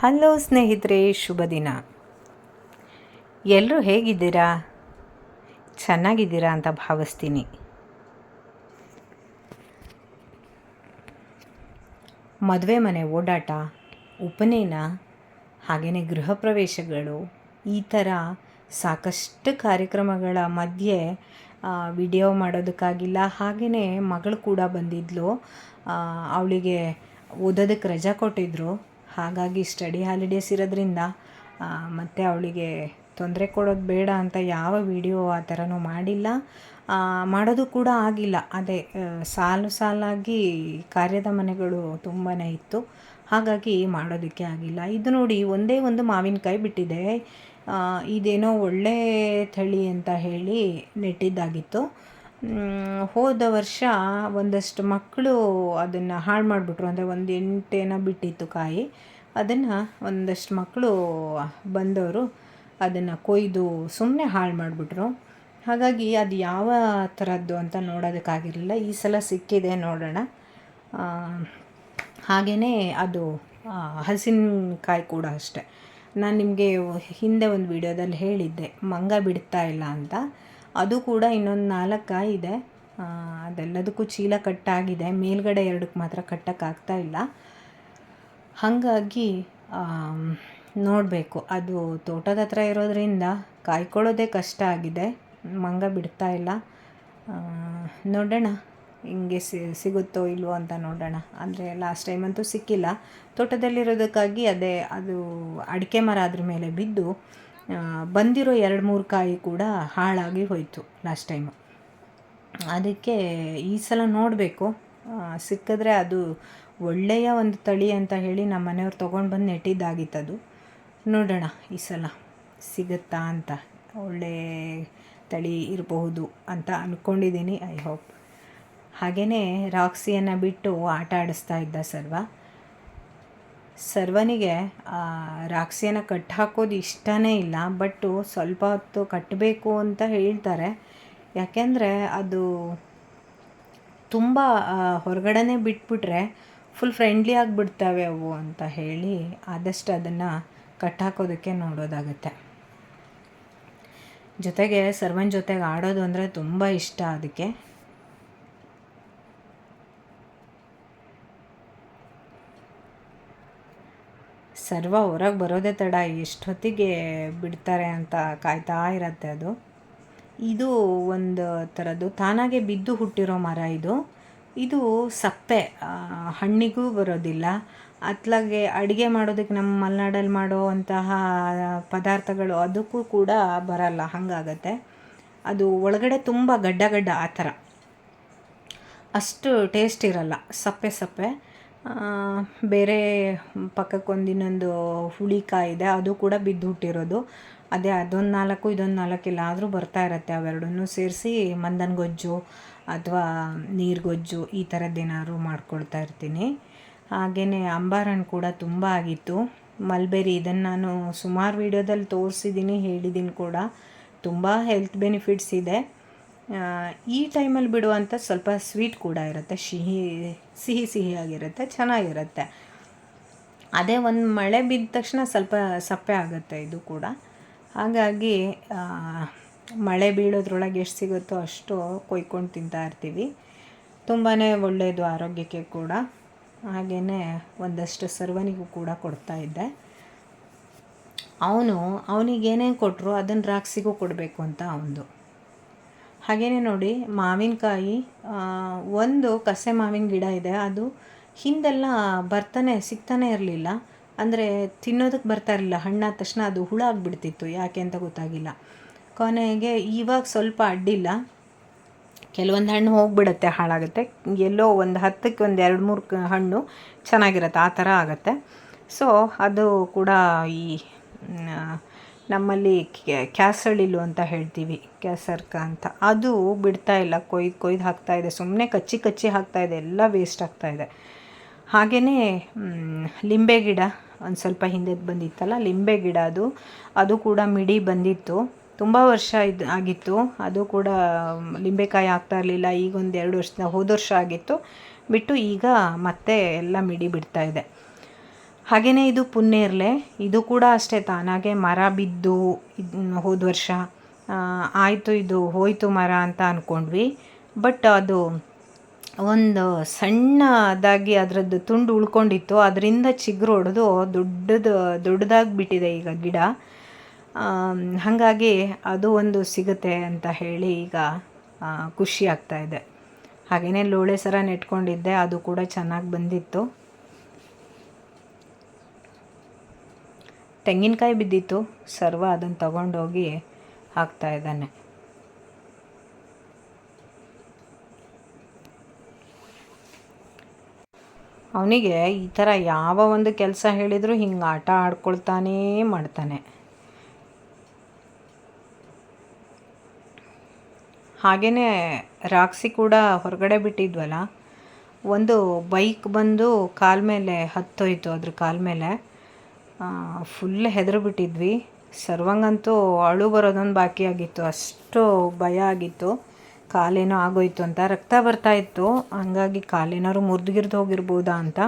Hello ಸ್ನೇಹಿತರೆ, ಶುಭ ದಿನ. ಎಲ್ಲರೂ ಹೇಗಿದ್ದೀರಾ? ಚೆನ್ನಾಗಿದ್ದೀರಾ ಅಂತ ಭಾವಿಸ್ತೀನಿ. ಮದುವೆ ಮನೆ ಓಡಾಟ, ಉಪನಯನ ಹಾಗೆಯೇ ಗೃಹ ಪ್ರವೇಶಗಳು, ಈ ಥರ ಸಾಕಷ್ಟು ಕಾರ್ಯಕ್ರಮಗಳ ಮಧ್ಯೆ ವಿಡಿಯೋ ಮಾಡೋದಕ್ಕಾಗಿಲ್ಲ ಹಾಗೆಯೇ ಮಗಳು ಕೂಡ ಬಂದಿದ್ಲು. ಅವಳಿಗೆ ಓದೋದಕ್ಕೆ ರಜಾ ಕೊಟ್ಟಿದ್ದರು ಹಾಗಾಗಿ ಸ್ಟಡಿ ಹಾಲಿಡೇಸ್ ಇರೋದ್ರಿಂದ ಮತ್ತು ಅವಳಿಗೆ ತೊಂದರೆ ಕೊಡೋದು ಬೇಡ ಅಂತ ಯಾವ ವಿಡಿಯೋ ಆ ಥರನೂ ಮಾಡಿಲ್ಲ. ಮಾಡೋದು ಕೂಡ ಆಗಿಲ್ಲ. ಅದೇ ಸಾಲು ಸಾಲಾಗಿ ಕಾರ್ಯದ ಮನೆಗಳು ತುಂಬಾ ಇತ್ತು. ಹಾಗಾಗಿ ಮಾಡೋದಕ್ಕೆ ಆಗಿಲ್ಲ. ಇದು ನೋಡಿ ಒಂದೇ ಒಂದು ಮಾವಿನಕಾಯಿ ಬಿಟ್ಟಿದೆ. ಇದೇನೋ ಒಳ್ಳೆ ತಳಿ ಅಂತ ಹೇಳಿ ನೆಟ್ಟಿದ್ದಾಗಿತ್ತು. ಹೋದ ವರ್ಷ ಒಂದಷ್ಟು ಮಕ್ಕಳು ಅದನ್ನು ಹಾಳು ಮಾಡಿಬಿಟ್ರು. ಅಂದರೆ ಒಂದು ಎಂಟೇನೋ ಬಿಟ್ಟಿತ್ತು ಕಾಯಿ. ಅದನ್ನು ಒಂದಷ್ಟು ಮಕ್ಕಳು ಬಂದವರು ಅದನ್ನು ಕೊಯ್ದು ಸುಮ್ಮನೆ ಹಾಳು ಮಾಡಿಬಿಟ್ರು. ಹಾಗಾಗಿ ಅದು ಯಾವ ಥರದ್ದು ಅಂತ ನೋಡೋದಕ್ಕಾಗಿರಲಿಲ್ಲ. ಈ ಸಲ ಸಿಕ್ಕಿದೆ ನೋಡೋಣ. ಹಾಗೆಯೇ ಅದು ಹಸಿನಕಾಯಿ ಕೂಡ ಅಷ್ಟೆ. ನಾನು ನಿಮಗೆ ಹಿಂದೆ ಒಂದು ವಿಡಿಯೋದಲ್ಲಿ ಹೇಳಿದ್ದೆ, ಮಂಗ ಬಿಡ್ತಾ ಇಲ್ಲ ಅಂತ. ಅದು ಕೂಡ ಇನ್ನೊಂದು ನಾಲ್ಕು ಕಾಯಿ ಇದೆ ಅದೆಲ್ಲದಕ್ಕೂ ಚೀಲ ಕಟ್ಟಾಗಿದೆ. ಮೇಲ್ಗಡೆ ಎರಡಕ್ಕೆ ಮಾತ್ರ ಕಟ್ಟೋಕ್ಕಾಗ್ತಾ ಇಲ್ಲ. ಹಾಗಾಗಿ ನೋಡಬೇಕು. ಅದು ತೋಟದ ಹತ್ರ ಇರೋದರಿಂದ ಕಾಯ್ಕೊಳ್ಳೋದೇ ಕಷ್ಟ ಆಗಿದೆ. ಮಂಗ ಬಿಡ್ತಾ ಇಲ್ಲ. ನೋಡೋಣ. ಹಿಂಗೆ ಸಿಗುತ್ತೋ ಇಲ್ವೋ ಅಂತ ನೋಡೋಣ. ಅಂದರೆ ಲಾಸ್ಟ್ ಟೈಮ್ ಅಂತೂ ಸಿಕ್ಕಿಲ್ಲ. ತೋಟದಲ್ಲಿರೋದಕ್ಕಾಗಿ ಅದೇ, ಅದು ಅಡಿಕೆ ಮರ ಅದ್ರ ಮೇಲೆ ಬಿದ್ದು ಬಂದಿರೋ ಎರಡು ಮೂರು ಕಾಯಿ ಕೂಡ ಹಾಳಾಗಿ ಹೋಯಿತು ಲಾಸ್ಟ್ ಟೈಮು ಅದಕ್ಕೆ ಈ ಸಲ ನೋಡಬೇಕು. ಸಿಕ್ಕಿದ್ರೆ ಅದು ಒಳ್ಳೆಯ ಒಂದು ತಳಿ ಅಂತ ಹೇಳಿ ನಮ್ಮ ಮನೆಯವ್ರು ತೊಗೊಂಡು ಬಂದು ನೆಟ್ಟಿದ್ದಾಗಿತ್ತದು. ನೋಡೋಣ ಈ ಸಲ ಸಿಗುತ್ತಾ ಅಂತ. ಒಳ್ಳೆ ತಳಿ ಇರಬಹುದು ಅಂತ ಅಂದ್ಕೊಂಡಿದ್ದೀನಿ ಐ ಹೋಪ್ ಹಾಗೆಯೇ ರಾಕ್ಸಿಯನ್ನು ಬಿಟ್ಟು ಆಟ ಆಡಿಸ್ತಾ ಇದ್ದ ಸರ್ವ. ಸರ್ವನಿಗೆ ರಾಕ್ಸಿಯನ್ನು ಕಟ್ ಹಾಕೋದು ಇಷ್ಟನೇ ಇಲ್ಲ ಬಟ್ಟು ಸ್ವಲ್ಪ ಹೊತ್ತು ಕಟ್ಟಬೇಕು ಅಂತ ಹೇಳ್ತಾರೆ. ಯಾಕೆಂದರೆ ಅದು ತುಂಬ ಹೊರಗಡೆನೇ ಬಿಟ್ಬಿಟ್ರೆ ಫುಲ್ ಫ್ರೆಂಡ್ಲಿ ಆಗಿಬಿಡ್ತವೆ ಅವು ಅಂತ ಹೇಳಿ ಆದಷ್ಟು ಅದನ್ನು ಕಟ್ ಹಾಕೋದಕ್ಕೆ ನೋಡೋದಾಗುತ್ತೆ. ಜೊತೆಗೆ ಸರ್ವನ್ ಜೊತೆಗೆ ಆಡೋದು ಅಂದರೆ ತುಂಬ ಇಷ್ಟ ಅದಕ್ಕೆ. ಸರ್ವ ಹೊರಗೆ ಬರೋದೇ ತಡ, ಎಷ್ಟೊತ್ತಿಗೆ ಬಿಡ್ತಾರೆ ಅಂತ ಕಾಯ್ತಾ ಇರತ್ತೆ ಅದು. ಇದು ಒಂದು ಥರದ್ದು ತಾನಾಗೆ ಬಿದ್ದು ಹುಟ್ಟಿರೋ ಮರ ಇದು. ಇದು ಸಪ್ಪೆ ಹಣ್ಣಿಗೂ ಬರೋದಿಲ್ಲ. ಅತ್ಲಾಗೆ ಅಡುಗೆ ಮಾಡೋದಕ್ಕೆ ನಮ್ಮ ಮಲೆನಾಡಲ್ಲಿ ಮಾಡೋ ಪದಾರ್ಥಗಳು ಅದಕ್ಕೂ ಕೂಡ ಬರಲ್ಲ, ಹಾಗಾಗತ್ತೆ. ಅದು ಒಳಗಡೆ ತುಂಬ ಗಡ್ಡ ಗಡ್ಡ ಆ ಥರ. ಅಷ್ಟು ಟೇಸ್ಟ್ ಇರಲ್ಲ, ಸಪ್ಪೆ ಸಪ್ಪೆ. ಬೇರೆ ಪಕ್ಕಕ್ಕೊಂದು ಇನ್ನೊಂದು ಹುಳಿಕಾಯಿ ಇದೆ ಅದು ಕೂಡ ಬಿದ್ದು ಹುಟ್ಟಿರೋದು ಅದೇ ಅದೊಂದು ನಾಲ್ಕು, ಇದೊಂದು ನಾಲ್ಕು ಆದರೂ ಬರ್ತಾ ಇರತ್ತೆ ಅವೆರಡನ್ನೂ ಸೇರಿಸಿ ಮಂದನ ಗೊಜ್ಜು ಅಥವಾ ನೀರುಗೊಜ್ಜು ಈ ಥರದ್ದೇನಾದ್ರು ಮಾಡ್ಕೊಳ್ತಾ ಇರ್ತೀನಿ. ಹಾಗೆಯೇ ಅಂಬಾರಣ್ಣು ಕೂಡ ತುಂಬ ಆಗಿತ್ತು. ಮಲ್ಬೆರಿ ಇದನ್ನು ನಾನು ಸುಮಾರು ವೀಡಿಯೋದಲ್ಲಿ ತೋರಿಸಿದ್ದೀನಿ ಹೇಳಿದ್ದೀನಿ ಕೂಡ. ತುಂಬ ಹೆಲ್ತ್ ಬೆನಿಫಿಟ್ಸ್ ಇದೆ. ಈ ಟೈಮಲ್ಲಿ ಬಿಡುವಂಥ ಸ್ವಲ್ಪ ಸ್ವೀಟ್ ಕೂಡ ಇರುತ್ತೆ. ಸಿಹಿ ಸಿಹಿ ಸಿಹಿಯಾಗಿರುತ್ತೆ, ಚೆನ್ನಾಗಿರುತ್ತೆ. ಅದೇ ಒಂದು ಮಳೆ ಬಿದ್ದ ತಕ್ಷಣ ಸ್ವಲ್ಪ ಸಪ್ಪೆ ಆಗುತ್ತೆ ಇದು ಕೂಡ. ಹಾಗಾಗಿ ಮಳೆ ಬೀಳೋದ್ರೊಳಗೆ ಎಷ್ಟು ಸಿಗುತ್ತೋ ಅಷ್ಟು ಕೊಯ್ಕೊಂಡು ತಿಂತಾ ಇರ್ತೀವಿ. ತುಂಬಾ ಒಳ್ಳೆಯದು ಆರೋಗ್ಯಕ್ಕೆ ಕೂಡ. ಹಾಗೆಯೇ ಒಂದಷ್ಟು ಸರ್ವನಿಗೂ ಕೂಡ ಕೊಡ್ತಾ ಇದ್ದೆ. ಅವನು ಅವನಿಗೆ ಏನೇನು ಕೊಟ್ಟರು ಅದನ್ನು ರಾಕ್ಸಿಗೂ ಕೊಡಬೇಕು ಅಂತ ಅವನದು. ಹಾಗೆಯೇ ನೋಡಿ ಮಾವಿನಕಾಯಿ ಒಂದು ಕಸೆ ಮಾವಿನ ಗಿಡ ಇದೆ. ಅದು ಹಿಂದೆಲ್ಲ ಬರ್ತಾನೆ, ಸಿಗ್ತಾನೆ ಇರಲಿಲ್ಲ. ಅಂದರೆ ತಿನ್ನೋದಕ್ಕೆ ಬರ್ತಾ ಇರಲಿಲ್ಲ. ಹಣ್ಣಾದ ತಕ್ಷಣ ಅದು ಹುಳ ಆಗಿಬಿಡ್ತಿತ್ತು. ಯಾಕೆ ಅಂತ ಗೊತ್ತಾಗಿಲ್ಲ. ಕೊನೆಗೆ ಇವಾಗ ಸ್ವಲ್ಪ ಅಡ್ಡಿಲ್ಲ. ಕೆಲವೊಂದು ಹಣ್ಣು ಹೋಗಿಬಿಡುತ್ತೆ, ಹಾಳಾಗುತ್ತೆ. ಎಲ್ಲೋ ಒಂದು ಹತ್ತಕ್ಕೆ ಒಂದು ಎರಡು ಮೂರು ಹಣ್ಣು ಚೆನ್ನಾಗಿರುತ್ತೆ. ಆ ಥರ ಆಗುತ್ತೆ. ಸೊ ಅದು ಕೂಡ ಈ ನಮ್ಮಲ್ಲಿ ಕ್ಯಾಸಳಿಲು ಅಂತ ಹೇಳ್ತೀವಿ, ಕ್ಯಾಸರ್ಕ ಅಂತ. ಅದು ಬಿಡ್ತಾ ಇಲ್ಲ, ಕೊಯ್ದು ಕೊಯ್ದು ಇದೆ. ಸುಮ್ಮನೆ ಕಚ್ಚಿ ಕಚ್ಚಿ ಹಾಕ್ತಾಯಿದೆ ಎಲ್ಲ ವೇಸ್ಟ್ ಆಗ್ತಾಯಿದೆ ಹಾಗೆಯೇ ಲಿಂಬೆ ಗಿಡ ಒಂದು ಸ್ವಲ್ಪ ಹಿಂದೆ ಬಂದಿತ್ತಲ್ಲ, ಲಿಂಬೆ ಗಿಡ ಅದು. ಅದು ಕೂಡ ಮಿಡಿ ಬಂದಿತ್ತು. ತುಂಬ ವರ್ಷ ಇದು, ಆಗಿತ್ತು. ಅದು ಕೂಡ ಲಿಂಬೆಕಾಯಿ ಆಗ್ತಾ ಇರಲಿಲ್ಲ. ಈಗ ಒಂದು ಎರಡು ವರ್ಷದ ಹೋದ ವರ್ಷ ಆಗಿತ್ತು. ಬಿಟ್ಟು ಈಗ ಮತ್ತೆ ಎಲ್ಲ ಮಿಡಿ ಬಿಡ್ತಾ ಇದೆ. ಹಾಗೆಯೇ ಇದು ಪುನ್ನೇರ್ಲೆ ಇದು ಕೂಡ ಅಷ್ಟೇ ತಾನಾಗೆ ಮರ ಬಿದ್ದು, ಇದು, ಹೋದ ವರ್ಷ ಆಯಿತು ಇದು, ಹೋಯಿತು ಮರ ಅಂತ ಅಂದ್ಕೊಂಡ್ವಿ ಬಟ್ ಅದು ಒಂದು ಸಣ್ಣದಾಗಿ ಅದರದ್ದು ತುಂಡು ಉಳ್ಕೊಂಡಿತ್ತು. ಅದರಿಂದ ಚಿಗುರು ಹೊಡೆದು ದೊಡ್ಡದು, ದೊಡ್ಡದಾಗಿ ಬಿಟ್ಟಿದೆ ಈಗ ಗಿಡ. ಹಾಗಾಗಿ ಅದು ಒಂದು ಸಿಗುತ್ತೆ ಅಂತ ಹೇಳಿ ಈಗ ಖುಷಿ ಆಗ್ತಾ ಇದೆ. ಹಾಗೆಯೇ ಲೋಳೆ ಸರ ನೆಟ್ಕೊಂಡಿದ್ದೆ. ಅದು ಕೂಡ ಚೆನ್ನಾಗಿ ಬಂದಿತ್ತು. ತೆಂಗಿನಕಾಯಿ ಬಿದ್ದಿತ್ತು. ಸರ್ವ ಅದನ್ನು ತಗೊಂಡೋಗಿ ಹಾಕ್ತಾ ಇದ್ದಾನೆ. ಅವನಿಗೆ ಈ ಥರ ಯಾವ ಒಂದು ಕೆಲಸ ಹೇಳಿದರೂ ಹಿಂಗೆ ಆಟ ಆಡ್ಕೊಳ್ತಾನೇ ಮಾಡ್ತಾನೆ. ಹಾಗೆಯೇ ರಾಕ್ಸಿ ಕೂಡ ಹೊರಗಡೆ ಬಿಟ್ಟಿದ್ವಲ್ಲ, ಒಂದು ಬೈಕ್ ಬಂದು ಕಾಲ ಮೇಲೆ ಹತ್ತೋಯ್ತು, ಅದ್ರ ಕಾಲ ಮೇಲೆ. ಫುಲ್ ಹೆದರು ಬಿಟ್ಟಿದ್ವಿ. ಸರ್ವಂಗಂತೂ ಅಳು ಬರೋದೊಂದು ಬಾಕಿ ಆಗಿತ್ತು. ಅಷ್ಟು ಭಯ ಆಗಿತ್ತು. ಕಾಲೇನೋ ಆಗೋಯ್ತು ಅಂತ ರಕ್ತ ಬರ್ತಾ ಇತ್ತು. ಹಂಗಾಗಿ ಕಾಲೇನಾದ್ರು ಮುರಿದ್ಗಿರ್ದು ಹೋಗಿರ್ಬೋದಾ ಅಂತ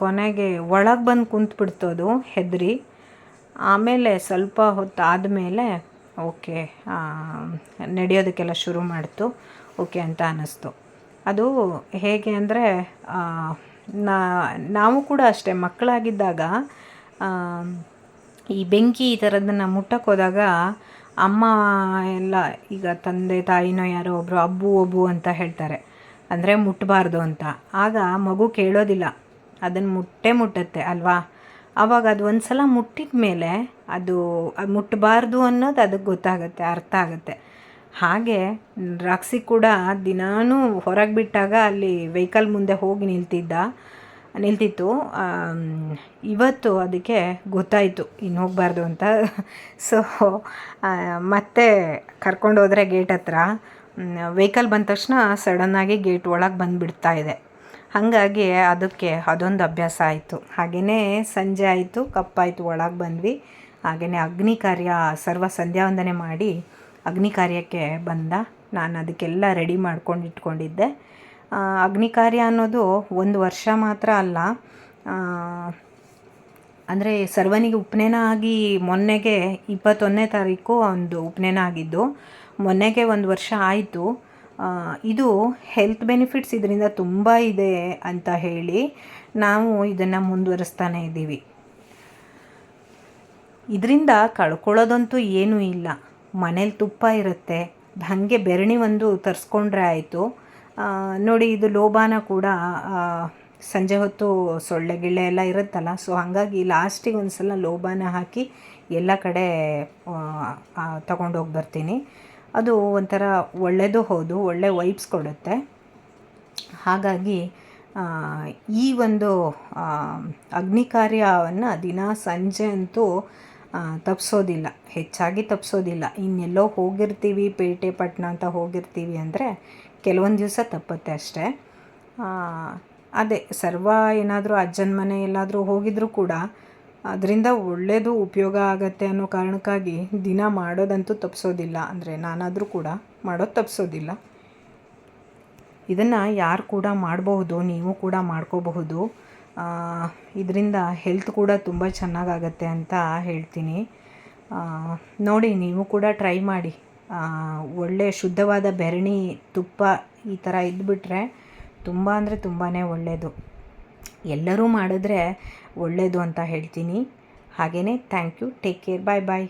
ಕೊನೆಗೆ ಒಳಗೆ ಬಂದು ಕುಂತ್ಬಿಡ್ತು ಅದು, ಹೆದರಿ. ಆಮೇಲೆ ಸ್ವಲ್ಪ ಹೊತ್ತು ಆದಮೇಲೆ ಓಕೆ ನಡೆಯೋದಕ್ಕೆಲ್ಲ ಶುರು ಮಾಡ್ತು. ಓಕೆ ಅಂತ ಅನ್ನಿಸ್ತು ಅದು ಹೇಗೆ ಅಂದರೆ ನಾವು ಕೂಡ ಅಷ್ಟೇ ಮಕ್ಕಳಾಗಿದ್ದಾಗ ಈ ಬೆಂಕಿ ಈ ಥರದನ್ನು ಮುಟ್ಟಕ್ಕೆ ಹೋದಾಗ ಅಮ್ಮ ಎಲ್ಲ, ಈಗ ತಂದೆ ತಾಯಿನೋ ಯಾರೋ ಒಬ್ಬರು ಅಬ್ಬು, ಒಬ್ಬು ಅಂತ ಹೇಳ್ತಾರೆ. ಅಂದರೆ ಮುಟ್ಟಬಾರ್ದು ಅಂತ. ಆಗ ಮಗು ಕೇಳೋದಿಲ್ಲ. ಅದನ್ನು ಮುಟ್ಟೆ ಮುಟ್ಟತ್ತೆ, ಅಲ್ವಾ? ಆವಾಗ ಅದು ಒಂದು ಸಲ ಮುಟ್ಟಿದ ಮೇಲೆ ಅದು ಮುಟ್ಟಬಾರ್ದು ಅನ್ನೋದು ಅದಕ್ಕೆ ಗೊತ್ತಾಗುತ್ತೆ, ಅರ್ಥ ಆಗುತ್ತೆ. ಹಾಗೆ ರಾಕ್ಸಿ ಕೂಡ ದಿನಾನೂ ಹೊರಗೆ ಬಿಟ್ಟಾಗ ಅಲ್ಲಿ ವೆಹಿಕಲ್ ಮುಂದೆ ಹೋಗಿ ನಿಲ್ತಿದ್ದ, ನಿಲ್ತಿತ್ತು. ಇವತ್ತು ಅದಕ್ಕೆ ಗೊತ್ತಾಯಿತು ಇನ್ನು ಹೋಗಬಾರ್ದು ಅಂತ. ಸೊ ಮತ್ತೆ ಕರ್ಕೊಂಡು ಹೋದರೆ ಗೇಟ್ ಹತ್ರ. ವೆಹಿಕಲ್ ಬಂದ ತಕ್ಷಣ ಸಡನ್ನಾಗಿ ಗೇಟ್ ಒಳಗೆ ಬಂದುಬಿಡ್ತಾ ಇದೆ. ಹಾಗಾಗಿ ಅದಕ್ಕೆ ಅದೊಂದು ಅಭ್ಯಾಸ ಆಯಿತು. ಹಾಗೆಯೇ ಸಂಜೆ ಆಯಿತು, ಕಪ್ಪಾಯಿತು, ಒಳಗೆ ಬಂದ್ವಿ. ಹಾಗೆಯೇ ಅಗ್ನಿ ಕಾರ್ಯ ಸರ್ವ ಸಂಧ್ಯಾವಂದನೆ ಮಾಡಿ ಅಗ್ನಿ ಕಾರ್ಯಕ್ಕೆ ಬಂದ. ನಾನು ಅದಕ್ಕೆಲ್ಲ ರೆಡಿ ಮಾಡ್ಕೊಂಡು ಇಟ್ಕೊಂಡಿದ್ದೆ. ಅಗ್ನಿ ಕಾರ್ಯ ಅನ್ನೋದು ಒಂದು ವರ್ಷ ಮಾತ್ರ ಅಲ್ಲ. ಅಂದರೆ ಸರ್ವನಿಗೆ ಉಪನಯನ ಆಗಿ ಮೊನ್ನೆಗೆ ಇಪ್ಪತ್ತೊಂದನೇ ತಾರೀಕು ಒಂದು ಉಪನಯನ ಆಗಿದ್ದು, ಮೊನ್ನೆಗೆ ಒಂದು ವರ್ಷ ಆಯಿತು. ಇದು ಹೆಲ್ತ್ ಬೆನಿಫಿಟ್ಸ್ ಇದರಿಂದ ತುಂಬ ಇದೆ ಅಂತ ಹೇಳಿ ನಾವು ಇದನ್ನು ಮುಂದುವರಿಸ್ತಾನೆ ಇದ್ದೀವಿ. ಇದರಿಂದ ಕಳ್ಕೊಳ್ಳೋದಂತೂ ಏನೂ ಇಲ್ಲ. ಮನೇಲಿ ತುಪ್ಪ ಇರುತ್ತೆ. ಹಾಗೆ ಬೆರಣಿ ಒಂದು ತರಿಸ್ಕೊಂಡ್ರೆ ಆಯಿತು. ನೋಡಿ ಇದು ಲೋಬಾನ ಕೂಡ ಸಂಜೆ ಹೊತ್ತು ಸೊಳ್ಳೆ ಗಿಳ್ಳೆ ಎಲ್ಲ ಇರುತ್ತಲ್ಲ, ಸೊ ಹಾಗಾಗಿ ಲಾಸ್ಟಿಗೆ ಒಂದು ಸಲ ಲೋಬಾನ ಹಾಕಿ ಎಲ್ಲ ಕಡೆ ತಗೊಂಡೋಗಿ ಬರ್ತೀನಿ. ಅದು ಒಂಥರ ಒಳ್ಳೆಯದು ಹೌದು, ಒಳ್ಳೆ ವೈಬ್ಸ್ ಕೊಡುತ್ತೆ. ಹಾಗಾಗಿ ಈ ಒಂದು ಅಗ್ನಿಕಾರ್ಯವನ್ನು ಅಗ್ನಿ ಕಾರ್ಯವನ್ನು ದಿನ ಸಂಜೆ ಅಂತೂ ತಪ್ಪಿಸೋದಿಲ್ಲ ಹೆಚ್ಚಾಗಿ ತಪ್ಪಿಸೋದಿಲ್ಲ ಇನ್ನೆಲ್ಲೋ ಹೋಗಿರ್ತೀವಿ, ಪೇಟೆ ಪಟ್ಟಣ ಅಂತ ಹೋಗಿರ್ತೀವಿ ಅಂದರೆ ಕೆಲವೊಂದು ದಿವಸ ತಪ್ಪುತ್ತೆ ಅಷ್ಟೇ. ಅದೇ ಸರ್ವ ಏನಾದರೂ ಅಜ್ಜನ ಮನೆ ಎಲ್ಲಾದರೂ ಹೋಗಿದ್ರೂ ಕೂಡ ಅದರಿಂದ ಒಳ್ಳೆಯದು ಉಪಯೋಗ ಆಗತ್ತೆ ಅನ್ನೋ ಕಾರಣಕ್ಕಾಗಿ ದಿನ ಮಾಡೋದಂತೂ ತಪ್ಪಿಸೋದಿಲ್ಲ ಅಂದರೆ ನಾನಾದರೂ ಕೂಡ ಮಾಡೋದು ತಪ್ಪಿಸೋದಿಲ್ಲ ಇದನ್ನು ಯಾರು ಕೂಡ ಮಾಡಬಹುದು, ನೀವು ಕೂಡ ಮಾಡ್ಕೋಬಹುದು. ಇದರಿಂದ ಹೆಲ್ತ್ ಕೂಡ ತುಂಬ ಚೆನ್ನಾಗಾಗತ್ತೆ ಅಂತ ಹೇಳ್ತೀನಿ. ನೋಡಿ, ನೀವು ಕೂಡ ಟ್ರೈ ಮಾಡಿ. ಒಳ್ಳೆಯ ಒಳ್ಳೆ ಶುದ್ಧವಾದ ಬೆರಣಿ, ತುಪ್ಪ ಈ ಥರ ಇದ್ದುಬಿಟ್ರೆ ತುಂಬ ಅಂದರೆ ತುಂಬಾ ಒಳ್ಳೆಯದು ಎಲ್ಲರೂ ಮಾಡಿದ್ರೆ ಒಳ್ಳೆಯದು ಅಂತ ಹೇಳ್ತೀನಿ. ಹಾಗೆಯೇ thank you take care bye bye